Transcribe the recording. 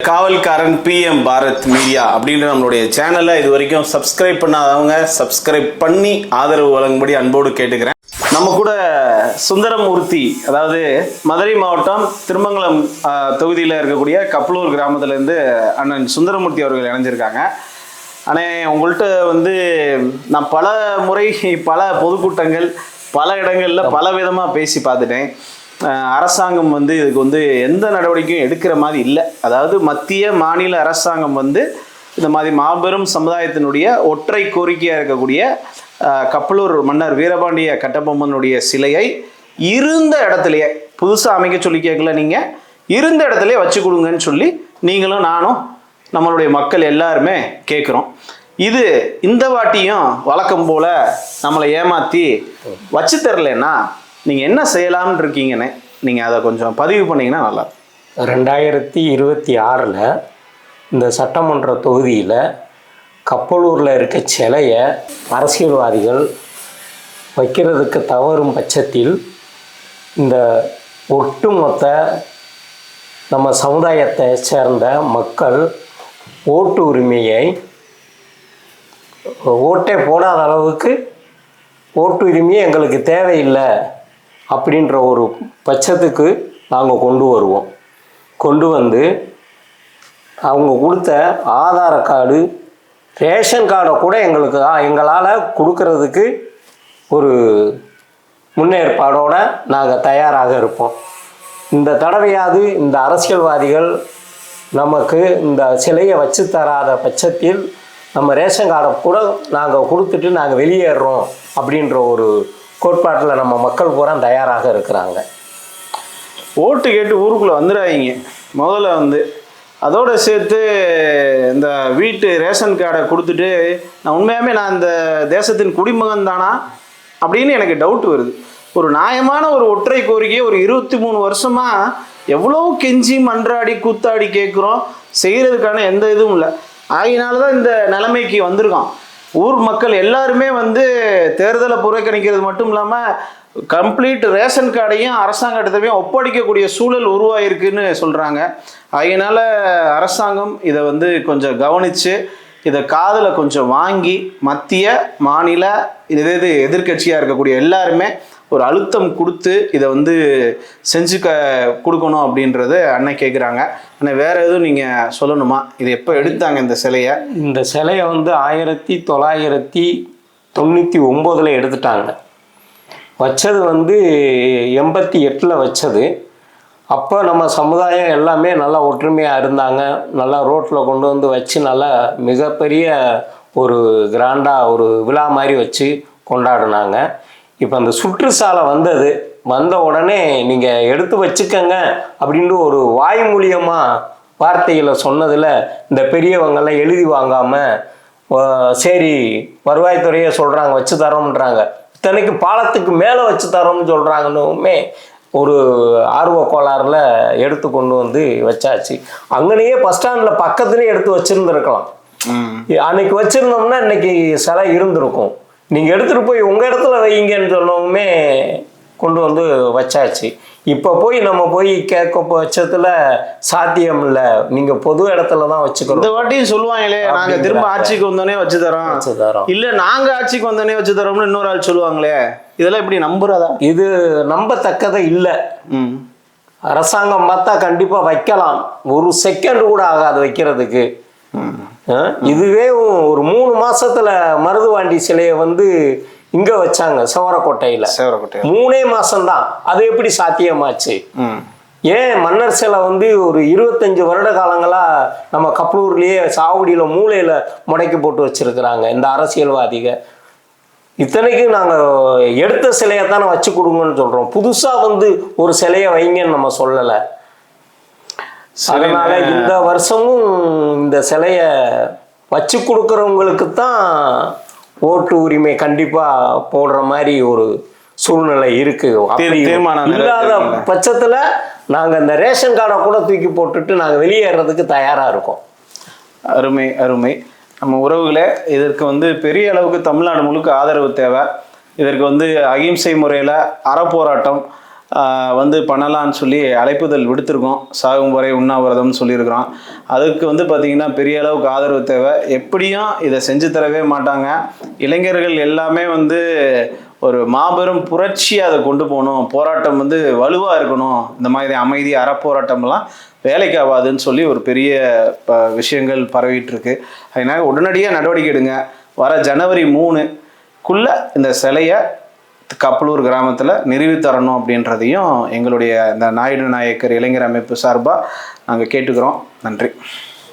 காவல்காரன் PM Bharat media அப்படின்ற நம்மளுடைய சேனலை இது வரைக்கும் சப்ஸ்கிரைப் பண்ணாதவங்க சப்ஸ்கிரைப் பண்ணி ஆதரவு வழங்கும்படி அன்போடு கேட்டுக்கிறேன். நம்ம கூட சுந்தரமூர்த்தி அதாவது மதுரை மாவட்டம் திருமங்கலம் தொகுதியில் இருக்கக்கூடிய கப்பலூர் கிராமத்துலேருந்து அண்ணன் சுந்தரமூர்த்தி அவர்கள் இணைஞ்சிருக்காங்க. அண்ணே உங்கள்கிட்ட வந்து நான் பல முறை பல பொதுக்கூட்டங்கள் பல இடங்களில் பல விதமாக பேசி பார்த்துட்டேன். அரசாங்கம் வந்து இதுக்கு வந்து எந்த நடவடிக்கையும் எடுக்கிற மாதிரி இல்லை. அதாவது மத்திய மாநில அரசாங்கம் வந்து இந்த மாதிரி மாபெரும் சமுதாயத்தினுடைய ஒற்றை கோரிக்கையாக இருக்கக்கூடிய கப்பலூர் மன்னர் வீரபாண்டிய கட்டபொம்மனுடைய சிலையை இருந்த இடத்துலையே புதுசாக அமைக்க சொல்லி கேட்கல நீங்கள் இருந்த இடத்துலையே வச்சு கொடுங்கன்னு சொல்லி நீங்களும் நானும் நம்மளுடைய மக்கள் எல்லாருமே கேட்குறோம். இது இந்த வாட்டியும் வழக்கம் போல நம்மளை ஏமாத்தி வச்சு தரலன்னா நீங்கள் என்ன செய்யலாம்னு இருக்கீங்கன்னு நீங்கள் அதை கொஞ்சம் பதிவு பண்ணீங்கன்னா நல்லா ரெண்டாயிரத்தி இருபத்தி ஆறில் இந்த சட்டமன்ற தொகுதியில் கப்பலூரில் இருக்க சிலையை அரசியல்வாதிகள் வைக்கிறதுக்கு தவறும் பட்சத்தில் இந்த ஒட்டுமொத்த நம்ம சமுதாயத்தை சேர்ந்த மக்கள் ஓட்டு உரிமையை ஓட்டே போடாத அளவுக்கு ஓட்டு உரிமையை எங்களுக்கு தேவையில்லை. அப்படின்ற ஒரு பட்சத்துக்கு நாங்கள் கொண்டு வருவோம். கொண்டு வந்து அவங்க கொடுத்த ஆதார கார்டு ரேஷன் கார்டை கூட எங்களுக்கு எங்களால் கொடுக்கறதுக்கு ஒரு முன்னேற்பாடோடு நாங்கள் தயாராக இருப்போம். இந்த தடவையாவது இந்த அரசியல்வாதிகள் நமக்கு இந்த சிலையை வச்சு தராத பட்சத்தில் நம்ம ரேஷன் கார்டை கூட நாங்கள் கொடுத்துட்டு நாங்கள் வெளியேறுறோம் அப்படின்ற ஒரு கோட்பாட்டில் நம்ம மக்கள் பூரா தயாராக இருக்கிறாங்க. ஓட்டு கேட்டு ஊருக்குள்ளே வந்துடாதீங்க முதல்ல வந்து அதோடு சேர்த்து இந்த வீட்டு ரேஷன் கார்டை கொடுத்துட்டு நான் உண்மையாகவே நான் இந்த தேசத்தின் குடிமகன் தானா அப்படின்னு எனக்கு டவுட் வருது. ஒரு நியாயமான ஒரு ஒற்றை கோரிக்கையை ஒரு இருபத்தி மூணு வருஷமாக எவ்வளோ கெஞ்சி மன்றாடி கூத்தாடி கேட்குறோம். செய்கிறதுக்கான எந்த இதுவும் இல்லை. ஆகினால தான் இந்த நிலைமைக்கு வந்திருக்கோம் ஊர் மக்கள் எல்லாருமே வந்து தேர்தலை புறக்கணிக்கிறது மட்டும் இல்லாமல் கம்ப்ளீட் ரேஷன் கார்டையும் அரசாங்கத்தையும் ஒப்படைக்கக்கூடிய சூழல் உருவாயிருக்குன்னு சொல்கிறாங்க அதனால் அரசாங்கம் இதை வந்து கொஞ்சம் கவனித்து இதை காதில் கொஞ்சம் வாங்கி மத்திய மாநில இது இது எதிர்க்கட்சியாக இருக்கக்கூடிய எல்லாருமே ஒரு அழுத்தம் கொடுத்து இதை வந்து செஞ்சு க கொடுக்கணும் அப்படின்றத அண்ணன் கேட்குறாங்க ஆனால் வேற எதுவும் நீங்கள் சொல்லணுமா? இது எப்போ எடுத்தாங்க இந்த சிலையை? இந்த சிலையை வந்து ஆயிரத்தி தொள்ளாயிரத்தி தொண்ணூற்றி ஒம்போதில் எடுத்துட்டாங்க. வச்சது வந்து எண்பத்தி எட்டில் வச்சது. அப்போ நம்ம சமுதாயம் எல்லாமே நல்லா ஒற்றுமையாக இருந்தாங்க. நல்லா ரோட்டில் கொண்டு வந்து வச்சு நல்லா மிகப்பெரிய ஒரு கிராண்டாக ஒரு விழா மாதிரி வச்சு கொண்டாடினாங்க. இப்போ அந்த சுற்றுச்சாலை வந்தது. வந்த உடனே நீங்கள் எடுத்து வச்சுக்கங்க அப்படின்ட்டு ஒரு வாய் மூலியமாக வார்த்தைகளை சொன்னதில் இந்த பெரியவங்கெல்லாம் எழுதி வாங்காமல் சரி வருவாய்த்துறையே சொல்கிறாங்க வச்சு தரோம்ன்றாங்க. இத்தனைக்கு பாலத்துக்கு மேலே வச்சு தரோம்னு சொல்கிறாங்கன்னுமே ஒரு ஆர்வ கோளாறுல எடுத்து கொண்டு வந்து வச்சாச்சு. அங்கனையே பஸ் ஸ்டாண்டில் பக்கத்துலேயே எடுத்து வச்சுருந்துருக்கலாம். அன்னைக்கு வச்சிருந்தோம்னா இன்னைக்கு சிலை இருந்திருக்கும். நீங்கள் எடுத்துகிட்டு போய் உங்கள் இடத்துல வைங்கன்னு சொன்னவுமே கொண்டு வந்து வச்சாச்சு. இப்போ போய் நம்ம போய் கேட்க பட்சத்தில் சாத்தியம் இல்லை. நீங்கள் பொது இடத்துல தான் இந்த வச்சுக்கணும் வாட்டியும் சொல்லுவாங்களே நாங்க திரும்ப. ஆட்சிக்கு வந்தோடனே வச்சு தரோம். வச்சு தரோம். இல்ல நாங்க ஆட்சிக்கு வந்தோடனே வச்சு தரோம்னு இன்னொரு ஆள் சொல்லுவாங்களே இதெல்லாம் இப்படி நம்புறதா? இது நம்பத்தக்கதை இல்லை. ம். அரசாங்கம் பார்த்தா கண்டிப்பாக வைக்கலாம். ஒரு செகண்ட் கூட ஆகாது வைக்கிறதுக்கு? இதுவே ஒரு மூணு மாசத்துல மருதுவாண்டி சிலையை வந்து இங்க வச்சாங்க சவரக்கோட்டையில. சேவரக்கோட்டை மூணே மாசம்தான். அது எப்படி சாத்தியமாச்சு? ஏன் மன்னர் சிலை வந்து ஒரு இருபத்தஞ்சு வருட காலங்களா நம்ம கப்பலூர்லயே சாவடியில மூலையில முடக்கி போட்டு வச்சிருக்கிறாங்க இந்த அரசியல்வாதிக. இத்தனைக்கும் நாங்க எடுத்த சிலையை தானே வச்சு கொடுங்கன்னு சொல்றோம். புதுசா வந்து ஒரு சிலையை வைங்கன்னு நம்ம சொல்லலை. அதனால இந்த வருஷமும் இந்த சிலைய வச்சு கொடுக்கறவங்களுக்கு தான் ஓட்டு உரிமை கண்டிப்பா போடுற மாதிரி ஒரு சூழ்நிலை இருக்கு. தீர்மானம் இல்லாத. பட்சத்துல நாங்க இந்த ரேஷன் கார்டை கூட தூக்கி போட்டுட்டு நாங்க வெளியேறதுக்கு தயாரா இருக்கோம். அருமை அருமை. நம்ம உறவுகளே இதற்கு வந்து பெரிய அளவுக்கு தமிழ்நாடு முழுக்க ஆதரவு தேவை. இதற்கு வந்து அகிம்சை முறையில் அறப்போராட்டம் வந்து பண்ணலான்னு சொல்லி அழைப்புதல் விடுத்திருக்கோம். சாகும் வரை உண்ணாவிரதம்னு சொல்லியிருக்கிறோம். அதுக்கு வந்து பார்த்திங்கன்னா பெரிய அளவுக்கு ஆதரவு தேவை. எப்படியும் இதை செஞ்சு தரவே மாட்டாங்க. இளைஞர்கள் எல்லாமே வந்து ஒரு மாபெரும் புரட்சியை அதை கொண்டு போகணும். போராட்டம் வந்து வலுவாக இருக்கணும். இந்த மாதிரி அமைதி அறப்போராட்டம்லாம் வேலைக்கு ஆகாதுன்னு சொல்லி ஒரு பெரிய ப- விஷயங்கள் பரவிட்டுருக்கு. அதனால் உடனடியாக நடவடிக்கை எடுங்க. வர ஜனவரி மூணுக்குள்ளே இந்த சிலையை கப்பலூர் கிராமத்தில் நிறுவி தரணும் அப்படின்றதையும் எங்களுடைய இந்த நாயுடு நாயக்கர் இளைஞர் அமைப்பு சார்பாக நாங்கள் கேட்டுக்கிறோம். நன்றி.